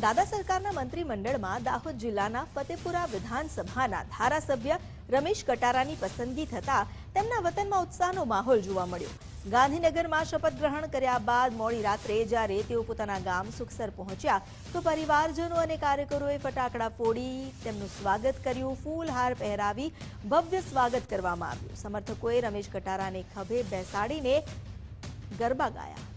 દાદા સરકારના મંત્રીમંડળમાં દાહોદ જિલ્લાના ફતેપુરા વિધાનસભાના ધારાસભ્ય રમેશ કટારાની પસંદગી થતા તેમના વતનમાં ઉત્સાહનો માહોલ જોવા મળ્યો. ગાંધીનગરમાં શપથ ગ્રહણ કર્યા બાદ મોડી રાત્રે જ્યારે તેઓ પોતાના ગામ સુખસર પહોંચ્યા, તો પરિવારજનો અને કાર્યકરોએ ફટાકડા ફોડી તેમનું સ્વાગત કર્યું. ફૂલહાર પહેરાવી ભવ્ય સ્વાગત કરવામાં આવ્યું. સમર્થકોએ રમેશ કટારાને ખભે બેસાડીને ગરબા ગાયા.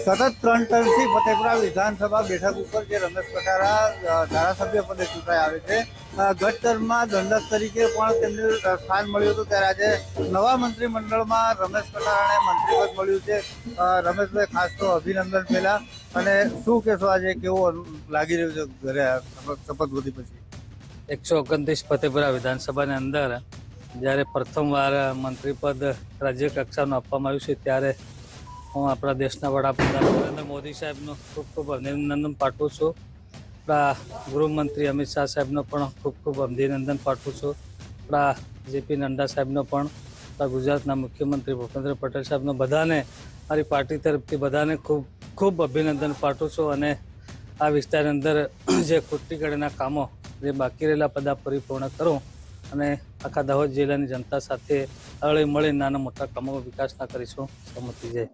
સતત ત્રણ ટર્મથી ફતેપુરા વિધાનસભા બેઠક ઉપર જે રમેશ કટારા ધારાસભ્ય પદે ચૂંટાઈ આવે છે. ગત ટર્મમાં દંડક તરીકે પણ તેમને સ્થાન મળ્યું હતું. ત્યારે આજે નવા મંત્રીમંડળમાં રમેશ કટારાને મંત્રીપદ મળ્યું છે. રમેશભાઈ ખાસ તો અભિનંદન પહેલા. અને શું કહેશો આજે? કેવું લાગી રહ્યું છે ઘરે શપથવિધિ પછી? એકસો ઓગણત્રીસ ફતેપુરા વિધાનસભાની અંદર જ્યારે પ્રથમવાર મંત્રીપદ રાજ્ય કક્ષાનું આપવામાં આવ્યું છે, ત્યારે હું આપણા દેશના વડાપ્રધાન નરેન્દ્ર મોદી સાહેબનું ખૂબ ખૂબ અભિનંદન પાઠવું છું. આપણા ગૃહમંત્રી અમિત શાહ સાહેબનો પણ ખૂબ ખૂબ અભિનંદન પાઠવું છું. આપણા જેપી નડ્ડા સાહેબનો પણ, આપણા ગુજરાતના મુખ્યમંત્રી ભૂપેન્દ્ર પટેલ સાહેબનો બધાને, મારી પાર્ટી તરફથી બધાને ખૂબ ખૂબ અભિનંદન પાઠવું છું અને આ વિસ્તારની અંદર જે ખોટી કડીના કામો જે બાકી રહેલા પદા પરિપૂર્ણ કરું અને આખા દાહોદ જિલ્લાની જનતા સાથે હળી મળી નાના મોટા કામો વિકાસના કરીશું. સંમતિ જય.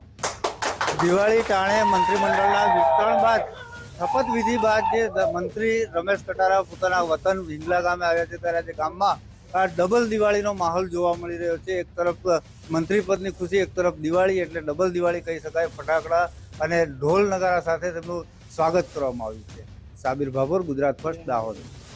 દિવાળી ટાણે મંત્રીમંડળના વિસ્તરણ બાદ શપથવિધિ બાદ જે મંત્રી રમેશ કટારા પોતાના વતન વિંગલા ગામે આવ્યા છે, ત્યારે આજે ગામમાં આ ડબલ દિવાળીનો માહોલ જોવા મળી રહ્યો છે. એક તરફ મંત્રીપદની ખુશી, એક તરફ દિવાળી એટલે ડબલ દિવાળી કહી શકાય. ફટાકડા અને ઢોલ નગારા સાથે તેમનું સ્વાગત કરવામાં આવ્યું છે. સાબિર ભાભોર, ગુજરાત ફર્સ્ટ, દાહોદ.